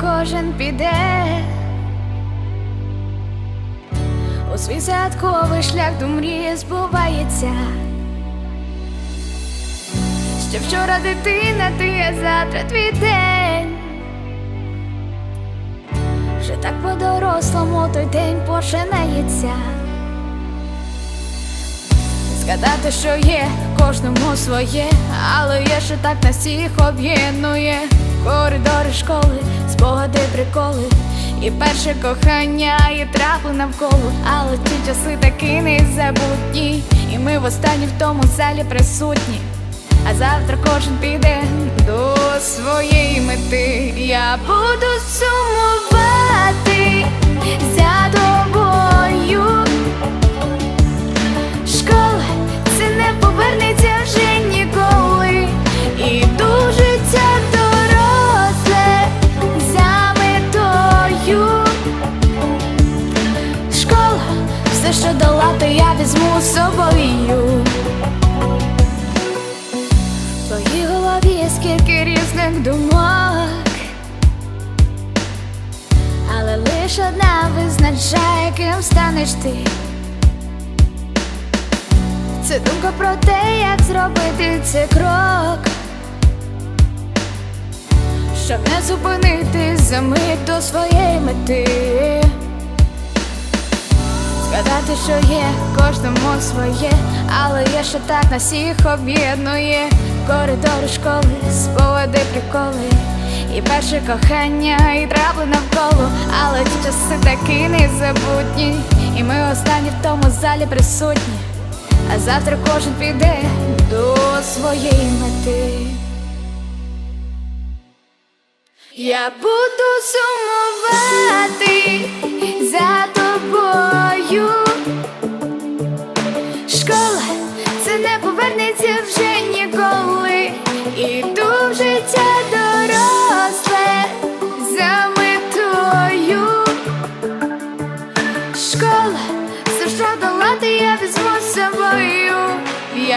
кожен піде у свій святковий шлях до мрії збувається. Ще вчора дитина, ти а завтра твій день. Вже так по-дорослому той день починається. Згадати, що є кожному своє, але є, що так нас всіх об'єднує спогади, приколи, і перше кохання, і трапли навколо, але ті часи таки незабутні, і ми в останній в тому залі присутні. А завтра кожен піде до своєї мети. Я буду сумувати все, що долати, я візьму з собою. В твоїй голові є скільки різних думок, але лиш одна визначає, ким станеш ти. Це думка про те, як зробити цей крок, щоб не зупинити за мить до своєї мети. Згадати, що є. Кожному своє, але є, що так нас всіх об'єднує. Коридори школи, спогади, приколи, і перше кохання, і трапли навколо, але ті часи таки незабутні, і ми останні в тому залі присутні, а завтра кожен піде до своєї мети. Я буду сумувати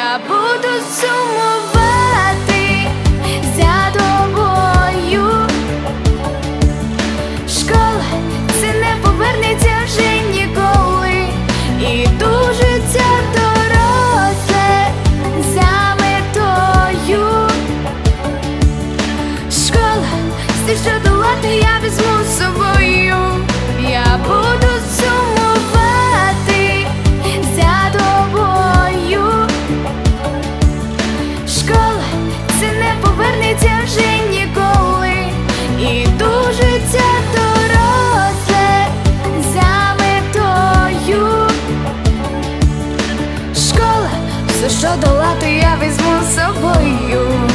я буду сумувати за тобою. Школа це не повернеться вже ніколи, і дуже ця доросле за метою. Школа, все що долати я візьму з собою. що долати я візьму з собою.